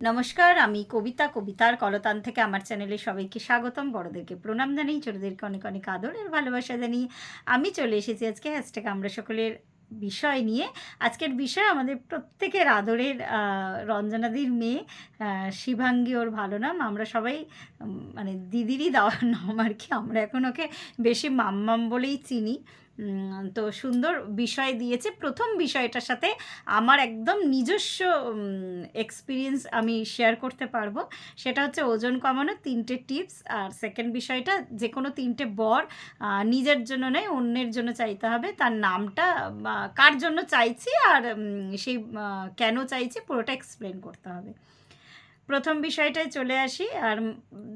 নমস্কার আমি কবিতা কবিতার কলতান থেকে আমার চ্যানেলে সবাইকে স্বাগতম। বড়দেরকে প্রণাম জানাই ছোটদেরকে অনেক অনেক আদরের ভালোবাসা জানিয়ে আমি চলে এসেছি আজকে হ্যাশট্যাগ আমরা সকলের বিষয় নিয়ে। আজকের বিষয় আমাদের প্রত্যেকের আদরের রঞ্জনাদির মেয়ে আহ, শিবাঙ্গী ওর ভালো নাম। আমরা সবাই মানে দিদিরই দেওয়ার নাম আর কি। আমরা এখন ওকে বেশি মাম্মাম বলেই চিনি। তো সুন্দর বিষয় দিয়েছে। প্রথম বিষয়টার সাথে আমার একদম নিজস্ব এক্সপিরিয়েন্স আমি শেয়ার করতে পারব। সেটা হচ্ছে ওজন কমানো তিনটে টিপস আর সেকেন্ড বিষয়টা যে কোনো তিনটে বর নিজের জন্য নয়, অন্যের জন্য চাইতে হবে। তার নামটা কার জন্য চাইছি আর সেই কেন চাইছি পুরোটা এক্সপ্লেন করতে হবে। প্রথম বিষয়টায় চলে আসি। আর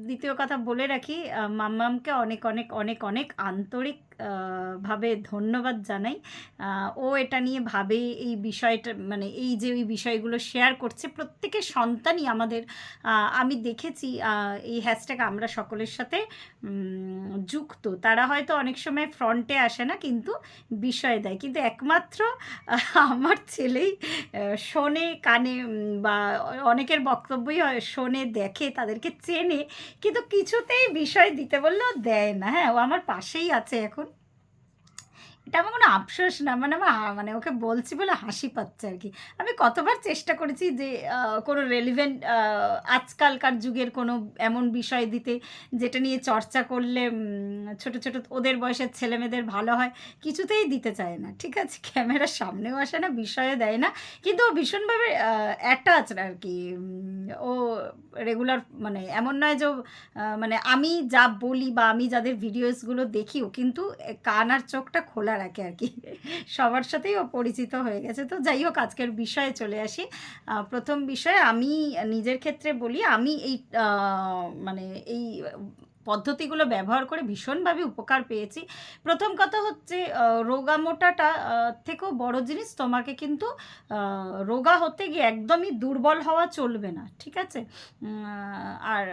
দ্বিতীয় কথা বলে রাখি মাম্মামকে অনেক অনেক অনেক অনেক আন্তরিক ভাবে ধন্যবাদ জানাই। ও এটা নিয়ে ভাবে এই বিষয়টা মানে এই যে ওই বিষয়গুলো শেয়ার করছে, প্রত্যেকের সন্তানই আমাদের আমি দেখেছি এই হ্যাশট্যাগ আমরা সকলের সাথে যুক্ত। তারা হয়তো অনেক সময় ফ্রন্টে আসে না, কিন্তু বিষয় দেয়। কিন্তু একমাত্র আমার ছেলেই শোনে, কানে বা অনেকের বক্তব্যই শোনে, দেখে, তাদেরকে চেনে, কিন্তু কিছুতেই বিষয় দিতে বললেও দেয় না। হ্যাঁ ও আমার পাশেই আছে এখন। আমার কোনো আফসোস না মানে আমার মানে ওকে বলছি বলে হাসি পাচ্ছে আর কি। আমি কতবার চেষ্টা করেছি যে কোনো রেলিভেন্ট আজকালকার যুগের কোনো এমন বিষয় দিতে, যেটা নিয়ে চর্চা করলে ছোট ছোট ওদের বয়সের ছেলেমেয়েদের ভালো হয়, কিছুতেই দিতে চায় না, ঠিক আছে? ক্যামেরার সামনেও আসে না বিষয়ে দেয় না, কিন্তু ও ভীষণভাবে অ্যাটাচড আর কি ও রেগুলার মানে এমন নয় যে মানে আমি যা বলি বা আমি যাদের ভিডিওসগুলো দেখিও কিন্তু কান আর চোখটা খোলা রাখে আর কি। সবার সাথেই ও পরিচিত হয়ে গেছে। তো যাই হোক, আজকের বিষয়ে চলে আসি। প্রথম বিষয়ে আমি নিজের ক্ষেত্রে বলি, আমি এই মানে এই পদ্ধতিগুলো ব্যবহার করে ভীষণভাবে উপকার পেয়েছি। প্রথম কথা হচ্ছে রোগা মোটাটা থেকেও বড় জিনিস, তোমাকে কিন্তু রোগা হতে গিয়ে একদমই দুর্বল হওয়া চলবে না, ঠিক আছে? আর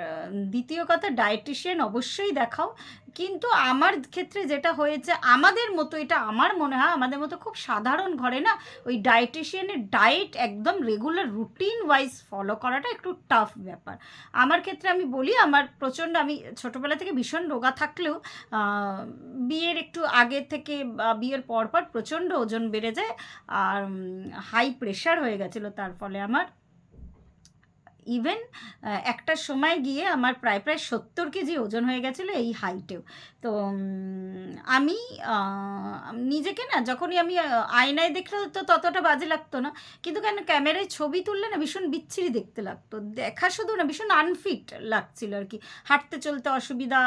দ্বিতীয় কথা, ডায়েটিশিয়ান অবশ্যই দেখাও। কিন্তু আমার ক্ষেত্রে যেটা হয়েছে, আমাদের মতো, এটা আমার মনে হয়, আমাদের মতো খুব সাধারণ ঘরে না, ওই ডায়েটিশিয়ানের ডায়েট একদম রেগুলার রুটিন ওয়াইজ ফলো করাটা একটু টাফ ব্যাপার। আমার ক্ষেত্রে আমি বলি, আমার প্রচণ্ড আমি ছোটোবেলা থেকে ভীষণ রোগা থাকলেও বিয়ের একটু আগে থেকে বিয়ের পর পর প্রচণ্ড ওজন বেড়ে যায়, আর হাই প্রেশার হয়ে গেছিল তার ফলে আমার। ইভেন একটা সময় গিয়ে আমার প্রায় প্রায় সত্তর কেজি ওজন হয়ে গেছিল এই হাইটেও তো আমি নিজেকে না, যখনই আমি আয়নায় দেখলে তো ততটা বাজে লাগতো না। কিন্তু কেন, ক্যামেরায় ছবি তুললে না ভীষণ বিচ্ছিরি দেখতে লাগতো। দেখা শুধু না, ভীষণ আনফিট লাগছিল আর কি। হাঁটতে চলতে অসুবিধা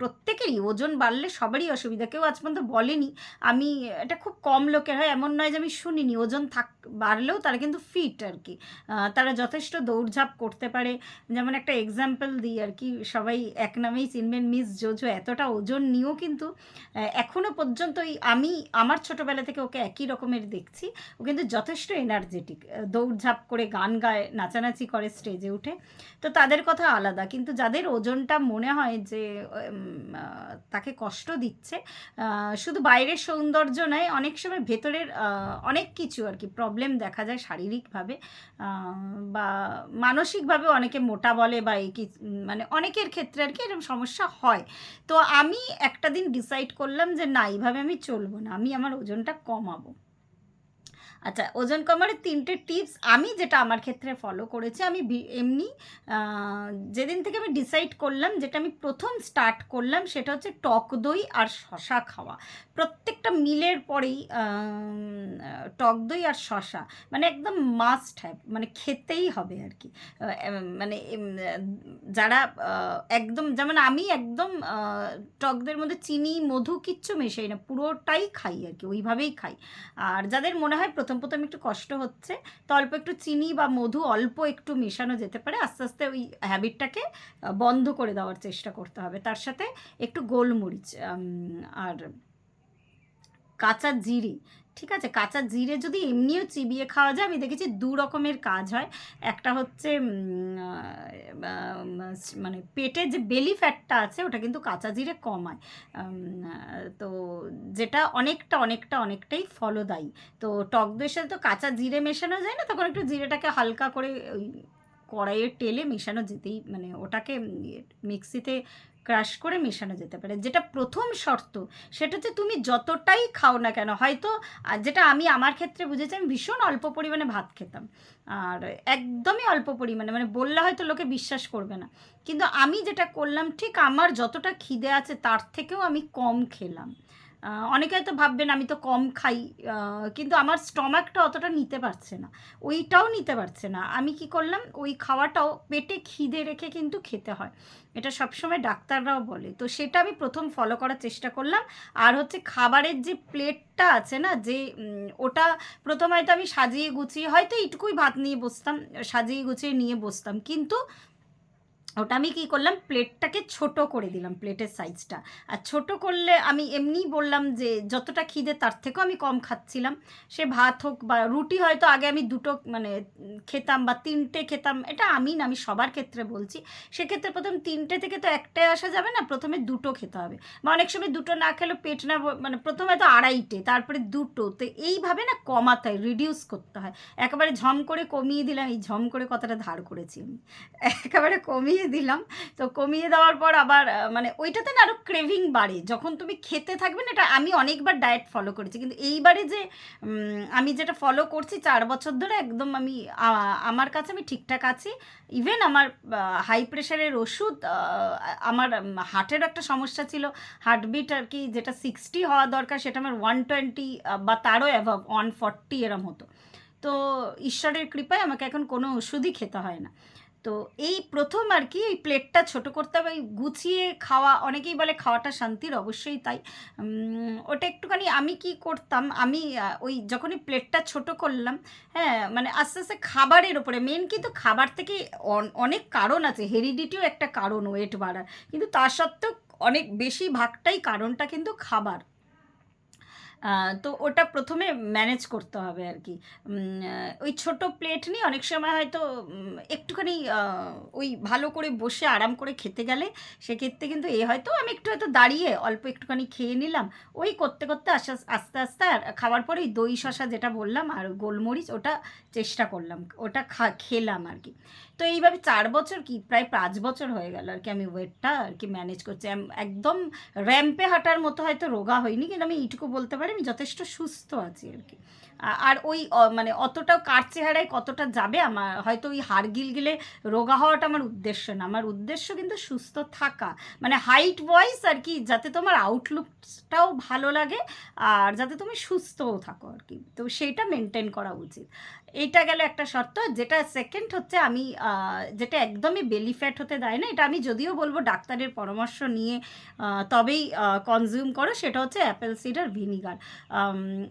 প্রত্যেকেরই ওজন বাড়লে সবারই অসুবিধা। কেউ আজ পর্যন্ত বলেনি, আমি এটা খুব কম লোকের হয়, এমন নয় যে আমি শুনিনি, ওজন থাক, বাড়লেও তারা কিন্তু ফিট আর কি তারা যথেষ্ট দৌড়ঝাঁপ করতে পারে। যেমন একটা এক্সাম্পল দিই আর কি সবাই এক নামেই চিনবেন মিস জোজো, এতটা ওজন নিয়েও কিন্তু এখনও পর্যন্ত ওই আমি, আমার ছোটোবেলা থেকে ওকে একই রকমের দেখছি। ও কিন্তু যথেষ্ট এনার্জেটিক দৌড়ঝাঁপ করে গান গায়, নাচানাচি করে স্টেজে উঠে। তো তাদের কথা আলাদা, কিন্তু যাদের ওজনটা মনে হয় যে তাকে কষ্ট দিচ্ছে। শুধু বাইরের সৌন্দর্য নয়, অনেক সময় ভেতরের অনেক কিছু আর কি প্রবলেম দেখা যায় শারীরিকভাবে। বা মানসিকভাবে অনেকে মোটা বলে বা এই কি মানে অনেকের ক্ষেত্রে আর কি এরকম সমস্যা হয়। তো আমি একটা দিন ডিসাইড করলাম যে না, এইভাবে আমি চলবো না, আমি আমার ওজনটা কমাবো। আচ্ছা ওজন কমানোর তিনটে টিপস আমি যেটা আমার ক্ষেত্রে ফলো করেছি, আমি এমনি যেদিন থেকে আমি ডিসাইড করলাম, যেটা আমি প্রথম স্টার্ট করলাম, সেটা হচ্ছে টক দই আর শশা খাওয়া। প্রত্যেকটা মিলের পরেই টক দই আর শশা মানে একদম মাস্ট হ্যাভ মানে খেতেই হবে আর কি। মানে যারা একদম, যেমন আমি একদম টকদের মধ্যে চিনি, মধু কিচ্ছু মেশাই না, পুরোটাই খাই আর কি, ওইভাবেই খাই। আর যাদের মনে হয় প্রথম প্রথম প্রথম একটু কষ্ট হচ্ছে, তো অল্প একটু চিনি বা মধু অল্প একটু মেশানো যেতে পারে। আস্তে আস্তে ওই হ্যাবিটটাকে বন্ধ করে দেওয়ার চেষ্টা করতে হবে। তার সাথে একটু গোলমরিচ আর কাঁচা জিরে ঠিক আছে কাঁচা জিরে যদি এমনিও চিবিয়ে খাওয়া যায় আমি দেখেছি দু রকমের কাজ হয়। একটা হচ্ছে মানে পেটে যে বেলি ফ্যাটটা আছে ওটা কিন্তু কাঁচা জিরে কমায় তো যেটা অনেকটা অনেকটা অনেকটাই ফলদায়ী। তো টক দইয়ের সাথে তো কাঁচা জিরে মেশানো যায় না তখন একটু জিরেটাকে হালকা করে ওই কড়াইয়ে তেলে মেশানো যেতেই মানে ওটাকে ইয়ে, মিক্সিতে ক্রাশ করে মেশানো যেতে পারে। যেটা প্রথম শর্ত, সেটা হচ্ছে তুমি যতটাই খাও না কেন, হয়তো যেটা আমি আমার ক্ষেত্রে বুঝেছি, আমি ভীষণ অল্প পরিমাণে ভাত খেতাম। আর একদমই অল্প পরিমাণে মানে বললে হয়তো লোকে বিশ্বাস করবে না। কিন্তু আমি যেটা করলাম, ঠিক আমার যতটা খিদে আছে, তার থেকেও আমি কম খেলাম। অনেকে হয়তো ভাববেন আমি তো কম খাই কিন্তু আমার স্টমাকটা অতটা নিতে পারছে না। ওইটাও নিতে পারছে না। আমি কি করলাম? ওই খাওয়াটাও পেটে খিদে রেখে কিন্তু খেতে হয়। এটা সবসময় ডাক্তাররাও বলে। তো সেটা আমি প্রথম ফলো করার চেষ্টা করলাম। আর হচ্ছে খাবারের যে প্লেটটা আছে না, যে ওটা প্রথম হয়তো আমি সাজিয়ে গুছিয়ে, হয়তো এইটুকুই ভাত নিয়ে বসতাম, সাজিয়ে গুছিয়ে নিয়ে বসতাম। কিন্তু ওটা আমি কী করলাম? প্লেটটাকে ছোট করে দিলাম, প্লেটের সাইজটা। আর ছোট করলে আমি এমনিই বললাম যে, যতটা খিদে তার থেকেও আমি কম খাচ্ছিলাম। সে ভাত হোক বা রুটি হয়তো আগে আমি দুটো মানে খেতাম বা তিনটে খেতাম, এটা আমি না, আমি সবার ক্ষেত্রে বলছি। সেক্ষেত্রে প্রথম তিনটে থেকে তো একটাই আসা যাবে না, প্রথমে দুটো খেতে হবে। বা অনেক সময় দুটো না খেলেও পেট না মানে প্রথমে তো আড়াইটে, তারপরে দুটো। তো এইভাবে না কমাতে হয় রিডিউস করতে হয়। একেবারে ঝম করে কমিয়ে দিলাম, এই ঝম করে কথাটা ধার করেছি আমি। একেবারে কমিয়ে দিলাম। তো কমিয়ে দেওয়ার পর আবার মানে ওইটাতে না আরও ক্রেভিং বাড়ে। যখন তুমি খেতে থাকবে না, এটা আমি অনেকবার ডায়েট ফলো করেছি। কিন্তু এইবারে যে আমি যেটা ফলো করছি চার বছর ধরে একদম আমি আমার কাছে আমি ঠিকঠাক আছি। ইভেন আমার হাই প্রেশারের ওষুধ আমার হার্টের একটা সমস্যা ছিল। হার্টবিট আর কি যেটা সিক্সটি হওয়া দরকার, সেটা আমার ওয়ান টোয়েন্টি বা তারও অ্যাভাব ওয়ান ফর্টি এরম হতো। তো ঈশ্বরের কৃপায় আমাকে এখন কোনো ওষুধই খেতে হয় না। তো এই প্রথম আর কি, এই প্লেটটা ছোট করতে হবে। গুছিয়ে খাওয়া, অনেকেই বলে খাওয়াটা শান্তির, অবশ্যই তাই। ওটা একটুখানি আমি কি করতাম, আমি ওই যখনই প্লেটটা ছোট করলাম হ্যাঁ মানে আস্তে আস্তে খাবারের ওপরে মেন কিন্তু খাবার থেকে অন- অনেক কারণ আছে হেরিডিটিও একটা কারণ ওয়েট বাড়ার। কিন্তু তা সত্ত্বেও অনেক বেশি ভাগটাই কারণটা কিন্তু খাবার। তো ওটা প্রথমে ম্যানেজ করতে হবে আর কি ওই ছোট প্লেট নিয়ে অনেক সময় হয়তো একটুখানি ওই ভালো করে বসে আরাম করে খেতে গেলে সেক্ষেত্রে কিন্তু এ হয়তো আমি একটু হয়তো দাঁড়িয়ে অল্প একটুখানি খেয়ে নিলাম। ওই করতে করতে আস্তে আস্তে আস্তে আর খাওয়ার পরে ওই দই শসা যেটা বললাম আর গোলমরিচ ওটা চেষ্টা করলাম, ওটা খা, খেলাম আর কি তো এইভাবে চার বছর কি? প্রায় পাঁচ বছর হয়ে গেল আর কি আমি ওয়েটটা আর কি ম্যানেজ করছি। একদম র্যাম্পে হাঁটার মতো হয়তো রোগা হয়নি কিন্তু আমি এইটুকু বলতে পারি আমি যথেষ্ট সুস্থ আছি আর কি। আর ওই মানে অতটাও কার চেহারায় কতটা যাবে আমার, হয়তো ওই হাড় গিলগিলে রোগা হওয়াটা আমার উদ্দেশ্য না। আমার উদ্দেশ্য কিন্তু সুস্থ থাকা। মানে হাইট ভয়েস আর কি যাতে তোমার আউটলুকটাও ভালো লাগে আর যাতে তুমি সুস্থও থাকো আর কি। তো সেইটা মেনটেন করা উচিত। এইটা গেল একটা শর্ত, যেটা সেকেন্ড হচ্ছে আমি যেটা একদমই বেলি ফ্যাট হতে দেয় না, এটা আমি যদিও বলব ডাক্তারের পরামর্শ নিয়ে তবেই কনজিউম করো, সেটা হচ্ছে অ্যাপেল সিডার ভিনিগার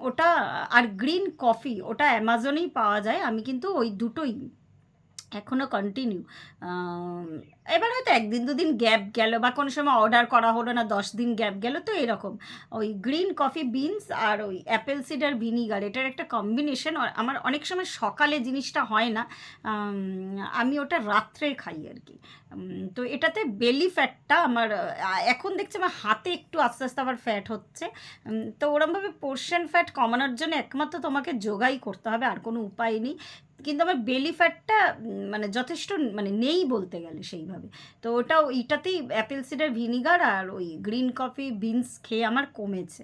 ওটা, আর গ্রিন কফি ওটা অ্যামাজনেই পাওয়া যায়, আমি কিন্তু ওই দুটোই এখনও কন্টিনিউ এবার হয়তো একদিন দুদিন গ্যাপ গেল বা কোনো সময় অর্ডার করা হলো না, দশ দিন গ্যাপ গেল, তো এরকম। ওই গ্রিন কফি বিনস আর ওই অ্যাপেল সিডার ভিনিগার এটার একটা কম্বিনেশন আমার অনেক সময় সকালে জিনিসটা হয় না, আমি ওটা রাত্রে খাই আর কি। তো এটাতে বেলি ফ্যাটটা আমার এখন দেখছি আমার হাতে একটু আস্তে আস্তে আবার ফ্যাট হচ্ছে। তো ওরমভাবে পোর্শন ফ্যাট কমানোর জন্য একমাত্র তোমাকে যোগাই করতে হবে, আর কোনো উপায় নেই। কিন্তু আমার বেলি ফ্যাটটা মানে যথেষ্ট মানে নেই বলতে গেলে সেইভাবে। তো ওটা ওইটাতেই অ্যাপেল সিডার ভিনিগার আর ওই গ্রিন কফি বিনস খেয়ে আমার কমেছে।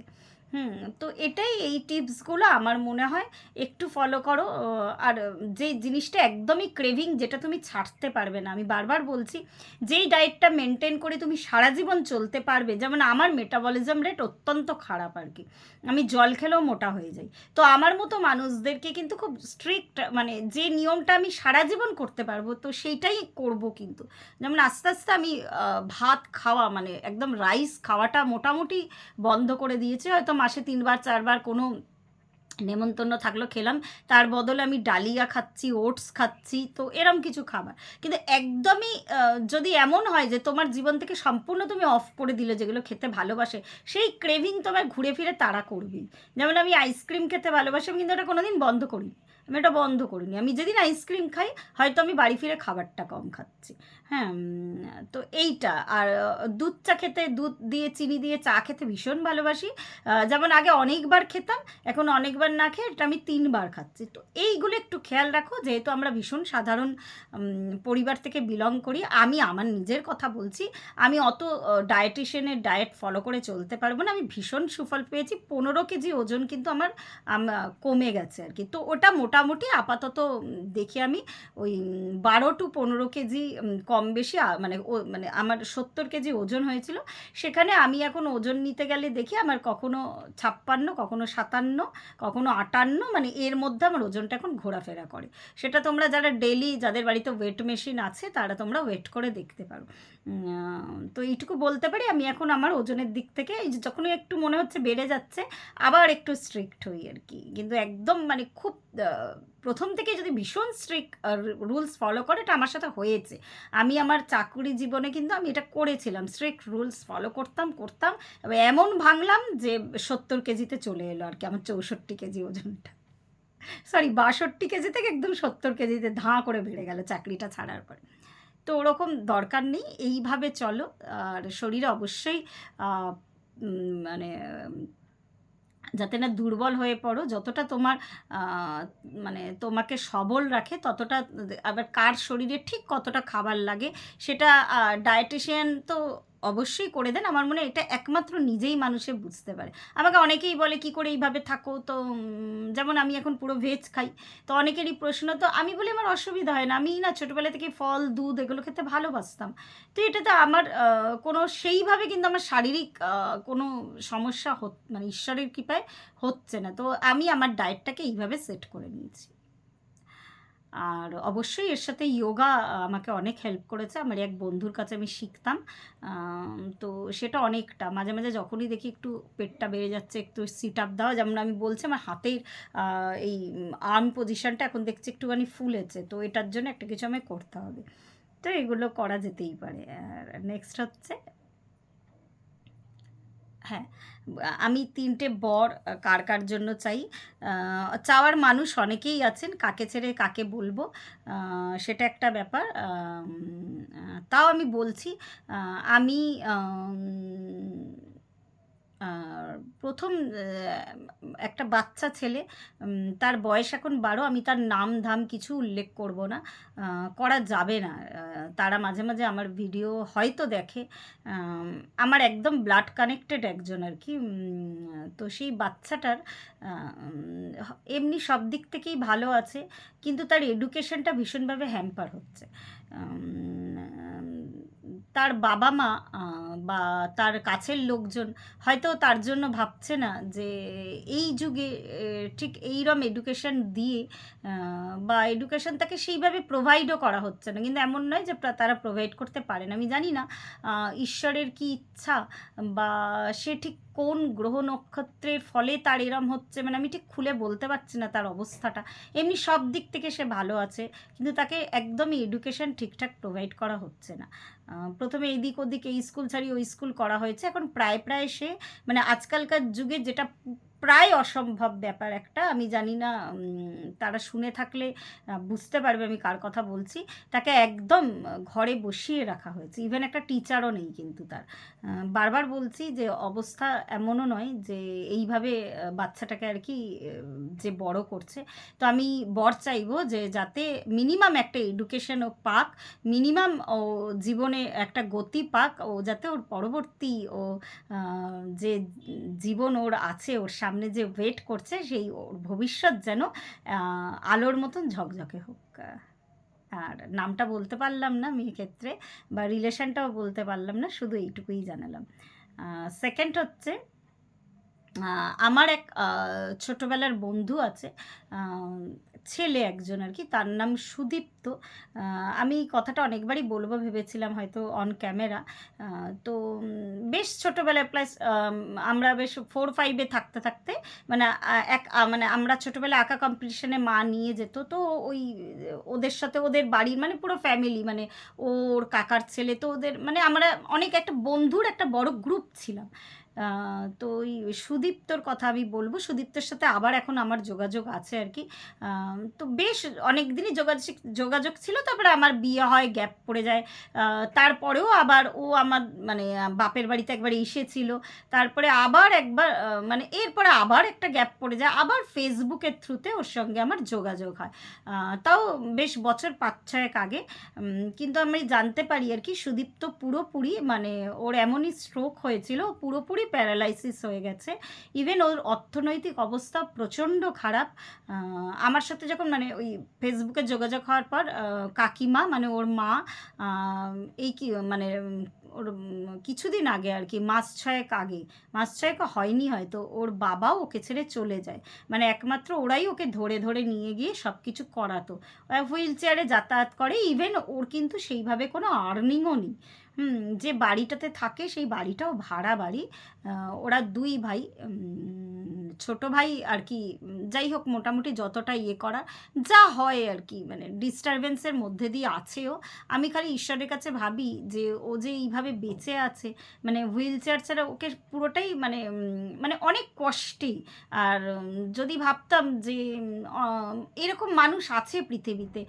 হুম। তো এটাই এই টিপসগুলো আমার মনে হয় একটু ফলো করো আর যে জিনিসটা একদমই ক্রেভিং যেটা তুমি ছাড়তে পারবে না। আমি বারবার বলছি, যেই ডায়েটটা মেনটেন করে তুমি সারা জীবন চলতে পারবে, যেমন আমার মেটাবলিজম রেট অত্যন্ত খারাপ আর কি। আমি জল খেলেও মোটা হয়ে যাই। তো আমার মতো মানুষদেরকে কিন্তু খুব স্ট্রিক্ট মানে যে নিয়মটা আমি সারা জীবন করতে পারব, তো সেইটাই করব কিন্তু। যেমন আস্তে আস্তে আমি ভাত খাওয়া মানে একদম রাইস খাওয়াটা মোটামুটি বন্ধ করে দিয়েছি। হয়তো মাসে তিনবার, চারবার কোনো নেমন্তন্ন থাকল, খেলাম। তার বদলে আমি ডালিয়া খাচ্ছি, ওটস খাচ্ছি, তো এরম কিছু খাবার। কিন্তু একদমই যদি এমন হয় যে তোমার জীবন থেকে সম্পূর্ণ তুমি অফ করে দিলে, যেগুলো খেতে ভালোবাসে, সেই ক্রেভিং তোমার ঘুরে ফিরে তারা করবেই। যেমন আমি আইসক্রিম খেতে ভালোবাসি, আমি কিন্তু ওটা কোনোদিন বন্ধ করিনি। আমি এটা বন্ধ করিনি। আমি যেদিন আইসক্রিম খাই, হয়তো আমি বাড়ি ফিরে খাবারটা কম খাচ্ছি। হ্যাঁ তো এইটা। আর দুধ চা খেতে দুধ দিয়ে চিনি দিয়ে চা খেতে ভীষণ ভালোবাসি। যেমন আগে অনেকবার খেতাম এখন অনেকবার না খেয়ে এটা আমি তিনবার খাচ্ছি। তো এইগুলো একটু খেয়াল রাখো যেহেতু আমরা ভীষণ সাধারণ পরিবার থেকে বিলং করি আমি আমার নিজের কথা বলছি আমি অত ডায়েটিশিয়ানের ডায়েট ফলো করে চলতে পারব না আমি ভীষণ সুফল পেয়েছি পনেরো কেজি ওজন কিন্তু আমার কমে গেছে আর কি। তো ওটা মোটামুটি আপাতত দেখি আমি ওই বারো টু পনেরো কেজি উম, কম বেশি মানে মানে আমার সত্তর কেজি ওজন হয়েছিল। সেখানে আমি এখন ওজন নিতে গেলে দেখি আমার কখনো ছাপ্পান্ন, কখনো সাতান্ন, কখনো আটান্ন মানে এর মধ্যে আমার ওজনটা এখন ঘোরাফেরা করে। সেটা তোমরা যারা ডেলি যাদের বাড়িতে ওয়েট মেশিন আছে, তারা তোমরা ওয়েট করে দেখতে পারো। তো এইটুকু বলতে পারি, আমি এখন আমার ওজনের দিক থেকে এই যখনই একটু মনে হচ্ছে বেড়ে যাচ্ছে, আবার একটু স্ট্রিক্ট হই আর কি। কিন্তু একদম মানে খুব প্রথম থেকে যদি ভীষণ স্ট্রিক্ট রুলস ফলো করে, এটা আমার সাথে হয়েছে। আমি আমার চাকরি জীবনে কিন্তু আমি এটা করেছিলাম। স্ট্রিক্ট রুলস ফলো করতাম করতাম এমন ভাঙলাম যে সত্তর কেজিতে চলে এলো আর কি, আমার চৌষট্টি কেজি ওজনটা। সরি বাষট্টি কেজি থেকে একদম সত্তর কেজিতে ধাঁ করে বেড়ে গেল চাকরিটা ছাড়ার পরে। তো ওরকম দরকার নেই, এইভাবে চলো। আর শরীরে অবশ্যই মানে যাতে না দুর্বল হয়ে পড়ো, যতটা তোমার মানে তোমাকে সবল রাখে, ততটা আবার কার শরীরে ঠিক কতটা খাবার লাগে, সেটা ডায়েটিশিয়ান তো অবশ্যই করে দেন। আমার মনে এটা একমাত্র নিজেই মানুষে বুঝতে পারে। আমাকে অনেকেই বলে, কি করে এইভাবে থাকো? তো যেমন আমি এখন পুরো ভেজ খাই। তো অনেকেরই প্রশ্ন, তো আমি বলি আমার অসুবিধা হয় না। আমি না ছোটোবেলা থেকে ফল, দুধ এগুলো খেতে ভালোবাসতাম। তো এটাতে আমার কোনো সেইভাবে কিন্তু আমার শারীরিক কোনো সমস্যা মানে ঈশ্বরের কৃপায় হচ্ছে না। তো আমি আমার ডায়েটটাকে এইভাবে সেট করে নিয়েছি। আর অবশ্যই এর সাথে যোগা আমাকে অনেক হেল্প করেছে। আমার এক বন্ধুর কাছে আমি শিখতাম। তো সেটা অনেকটা। মাঝে মাঝে যখনই দেখি একটু পেটটা বেড়ে যাচ্ছে, একটু সিট আপ দেওয়া, যেমন আমি বলছি, আমার হাতের এই আর্ম পজিশনটা এখন দেখছি একটুখানি ফুলেছে। তো এটার জন্য একটা কিছু আমায় করতে হবে। তো এগুলো করা যেতেই পারে। আর নেক্সট হচ্ছে হ্যাঁ আমি তিনটে বর কার কার জন্য চাই? চাওয়ার মানুষ অনেকেই আছেন, কাকে ছেড়ে কাকে বলব? সেটা একটা ব্যাপার। তাও আমি বলছি আমি প্রথম একটা বাচ্চা ছেলে তার বয়স এখন বারো, আমি তার নাম ধাম কিছু উল্লেখ করব না। করা যাবে না। তারা মাঝে মাঝে আমার ভিডিও হয়তো দেখে। আমার একদম ব্লাড কানেক্টেড একজন আর কি। তো সেই বাচ্চাটার এমনি সব দিক থেকেই ভালো আছে, কিন্তু তার এডুকেশনটা ভীষণভাবে হ্যাম্পার হচ্ছে। তার বাবা মা বা তার কাছের লোকজন হয়তো তার জন্য ভাবছে না যে এই যুগে ঠিক এইরকম এডুকেশন দিয়ে বা এডুকেশন তাকে সেইভাবে প্রোভাইডও করা হচ্ছে না। কিন্তু এমন নয় যে তারা প্রোভাইড করতে পারে না। আমি জানি না ঈশ্বরের কি ইচ্ছা বা সে ঠিক কোন গ্রহ নক্ষত্রের ফলে তার এরম হচ্ছে মানে আমি ঠিক খুলে বলতে পারছি না তার অবস্থাটা। এমনি সব দিক থেকে সে ভালো আছে, কিন্তু তাকে একদমই এডুকেশন ঠিকঠাক প্রোভাইড করা হচ্ছে না। প্রথমে এদিক ওদিক এই স্কুল ছাড়িয়ে ওই স্কুল করা হয়েছে। এখন প্রায় প্রায় সে মানে আজকালকার যুগে যেটা প্রায় অসম্ভব ব্যাপার একটা। আমি জানি না তারা শুনে থাকলে বুঝতে পারবে আমি কার কথা বলছি। তাকে একদম ঘরে বসিয়ে রাখা হয়েছে। ইভেন একটা টিচারও নেই কিন্তু তার। বারবার বলছি যে, অবস্থা এমনও নয় যে, এইভাবে বাচ্চাটাকে আর কি যে বড় করছে। তো আমি বর চাইব যে, যাতে মিনিমাম একটা এডুকেশন ও পাক মিনিমাম ও জীবনে একটা গতি পাক, ও যাতে ওর পরবর্তী ও যে জীবন ওর আছে, ওর সামনে যে ওয়েট করছে, সেই ওর ভবিষ্যৎ যেন আলোর মতন ঝকঝকে হোক। আর নামটা বলতে পারলাম না মেয়ে ক্ষেত্রে বা রিলেশনটাও বলতে পারলাম না, শুধু এইটুকুই জানালাম। সেকেন্ড হচ্ছে আমার এক ছোটোবেলার বন্ধু আছে ছেলে একজন আর কি, তার নাম সুদীপ্ত। আমি কথাটা অনেকবারই বলব, ভেবেছিলাম হয়তো অন ক্যামেরা তো বেশ ছোটোবেলায় প্লাস আমরা বেশ ফোর ফাইভে থাকতে থাকতে মানে এক মানে আমরা ছোটোবেলায় আঁকা কম্পিটিশনে মা নিয়ে যেত, তো ওই ওদের সাথে ওদের বাড়ির মানে পুরো ফ্যামিলি মানে ওর কাকার ছেলে, তো ওদের মানে আমরা অনেক একটা বন্ধুর একটা বড় গ্রুপ ছিলাম। তো ওই সুদীপ্তর কথা আমি বলব। সুদীপ্তর সাথে আবার এখন আমার যোগাযোগ আছে আর কি। তো বেশ অনেক দিনই যোগাযোগ যোগাযোগ ছিল, তারপরে আমার বিয়ে হয়, গ্যাপ পড়ে যায়। তারপরেও আবার ও আমার মানে বাপের বাড়িতে একবার এসেছিল। তারপরে আবার একবার মানে এরপরে আবার একটা গ্যাপ পড়ে যায়। আবার ফেসবুকের থ্রুতে ওর সঙ্গে আমার যোগাযোগ হয়। তাও বেশ বছর পাঁচ ছয়েক আগে কিন্তু আমি জানতে পারি আর কি, সুদীপ্ত পুরোপুরি মানে ওর এমনই স্ট্রোক হয়েছিল, পুরোপুরি প্যারালাইসিস হয়ে গেছে। ইভেন ওর অর্থনৈতিক অবস্থা প্রচণ্ড খারাপ। আমার সাথে যখন মানে ওই ফেসবুকে যোগাযোগ হওয়ার পর কাকিমা মানে ওর মা এই কি মানে ওর কিছুদিন আগে আর কি, মাস ছয়েক আগে, মাস ছয়েক হয়নি হয়তো, ওর বাবাও ওকে ছেড়ে চলে যায়। মানে একমাত্র ওরাই ওকে ধরে ধরে নিয়ে গিয়ে সব কিছু করাতো। হুইল চেয়ারে যাতায়াত করে ইভেন ওর কিন্তু সেইভাবে কোনো আর্নিংও নেই। যে বাড়িটাতে থাকে সেই বাড়িটাও ভাড়া বাড়ি। ওরা দুই ভাই ছোট ভাই আর কি, যাই হোক মোটামুটি যতটা ইয়ে করা, যা হয় আর কি মানে ডিস্টারবেন্সের মধ্যে দিয়ে আছেও। আমি খালি ঈশ্বরের কাছে ভাবি যে ও যে এইভাবে বেঁচে আছে মানে হুইল চেয়ার ছাড়া ওকে পুরোটাই মানে মানে অনেক কষ্টেই আর যদি ভাবতাম যে এরকম মানুষ আছে পৃথিবীতে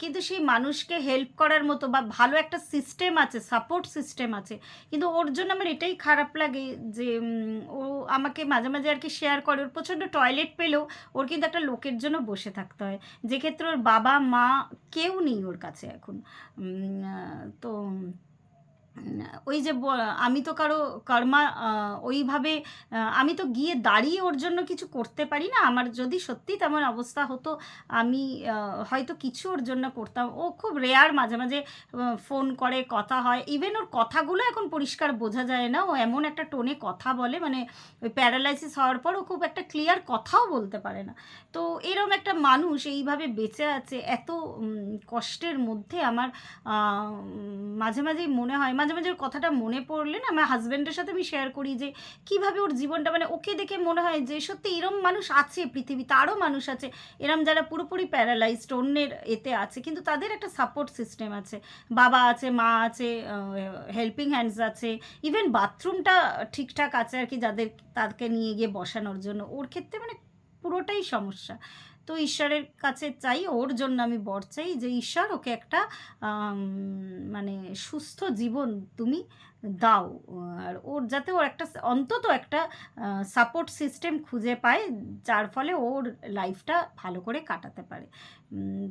কিন্তু সেই মানুষকে হেল্প করার মতো বা ভালো একটা সিস্টেম আছে সাপোর্ট সিস্টেম আছে। কিন্তু ওর জন্য আমার এটাই খারাপ লাগে যে ও আমাকে মাঝে মাঝে আর কি শেয়ার করে। ওর প্রচণ্ড টয়লেট পেলেও ওর কিন্তু একটা লোকের জন্য বসে থাকতে হয়। যেক্ষেত্রে ওর বাবা, মা কেউ নেই ওর কাছে এখন। তো ওই যে আমি তো কারও কর্মা ওইভাবে আমি তো গিয়ে দাঁড়িয়ে ওর জন্য কিছু করতে পারি না। আমার যদি সত্যি তেমন অবস্থা হতো, আমি হয়তো কিছু ওর জন্য করতাম। ও খুব রেয়ার মাঝে মাঝে ফোন করে, কথা হয়। ইভেন ওর কথাগুলো এখন পরিষ্কার বোঝা যায় না। ও এমন একটা টোনে কথা বলে মানে ওই প্যারালাইসিস হওয়ার পর ও খুব একটা ক্লিয়ার কথাও বলতে পারে না। তো এরম একটা মানুষ এইভাবে বেঁচে আছে, এত কষ্টের মধ্যে আমার মাঝে মাঝেই মনে হয় মাঝে মাঝে ওর কথাটা মনে পড়লে না আমার হাজব্যান্ডের সাথে আমি শেয়ার করি যে, কীভাবে ওর জীবনটা মানে ওকে দেখে মনে হয় যে সত্যি এরম মানুষ আছে, পৃথিবীতে আরও মানুষ আছে, এরম যারা পুরোপুরি প্যারালাইজড অন্যের এতে আছে, কিন্তু তাদের একটা সাপোর্ট সিস্টেম আছে। বাবা আছে, মা আছে হেল্পিং হ্যান্ডস আছে ইভেন বাথরুমটা ঠিকঠাক আছে আর কি যাদের তাদেরকে নিয়ে গিয়ে বসানোর জন্য। ওর ক্ষেত্রে মানে পুরোটাই সমস্যা। তো ঈশ্বরের কাছে চাই, ওর জন্য আমি বর চাই যে, ঈশ্বর, ওকে একটা মানে সুস্থ জীবন তুমি দাও। আর ওর যাতে ওর একটা অন্তত একটা সাপোর্ট সিস্টেম খুঁজে পায়, যার ফলে ওর লাইফটা ভালো করে কাটাতে পারে।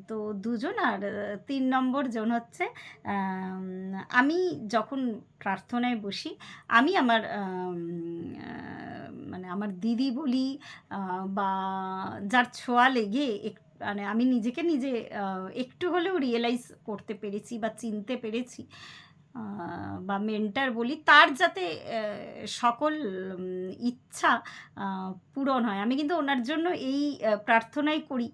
তো দুজন, আর তিন নম্বর জন হচ্ছে, আমি যখন প্রার্থনায় বসি, আমি আমার মানে আমার দিদি বলি বা যার ছোঁয়া লেগে এক- মানে আমি নিজেকে নিজে একটু হলেও রিয়েলাইজ করতে পেরেছি বা চিনতে পেরেছি বা মেন্টার বলি, তার যাতে সকল ইচ্ছা পূরণ হয়। আমি কিন্তু ওনার জন্য এই প্রার্থনাই করি।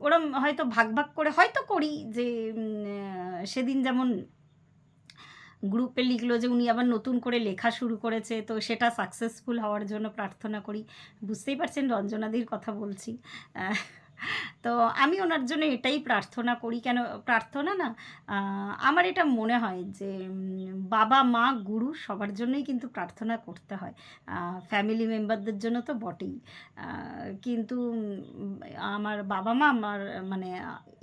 ওরম হয়তো ভাগ ভাগ করে হয়তো করি যে সেদিন যেমন গ্রুপে লিখলো যে উনি আবার নতুন করে লেখা শুরু করেছে, তো সেটা সাকসেসফুল হওয়ার জন্য প্রার্থনা করি। বুঝতেই পারছেন রঞ্জনাদির কথা বলছি। তো আমি ওনার জন্য এটাই প্রার্থনা করি। কেন প্রার্থনা না আমার এটা মনে হয় যে বাবা, মা, গুরু সবার জন্যই কিন্তু প্রার্থনা করতে হয়। ফ্যামিলি মেম্বারদের জন্য তো বটেই। কিন্তু আমার বাবা, মা আমার মানে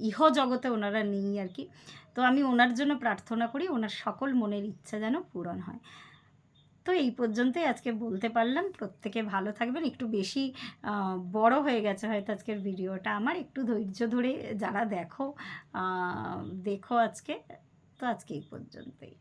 ইহ জগতে ওনারা নেই আর কি। তো আমি ওনার জন্য প্রার্থনা করি, ওনার সকল মনের ইচ্ছা যেন পূরণ হয়। তো এই পর্যন্তই আজকে বলতে পারলাম। প্রত্যেকে ভালো থাকবেন। একটু বেশি বড় হয়ে গেছে হয়তো আজকের ভিডিওটা আমার। একটু ধৈর্য ধরে যারা দেখো দেখো আজকে। তো আজকে এই পর্যন্তই।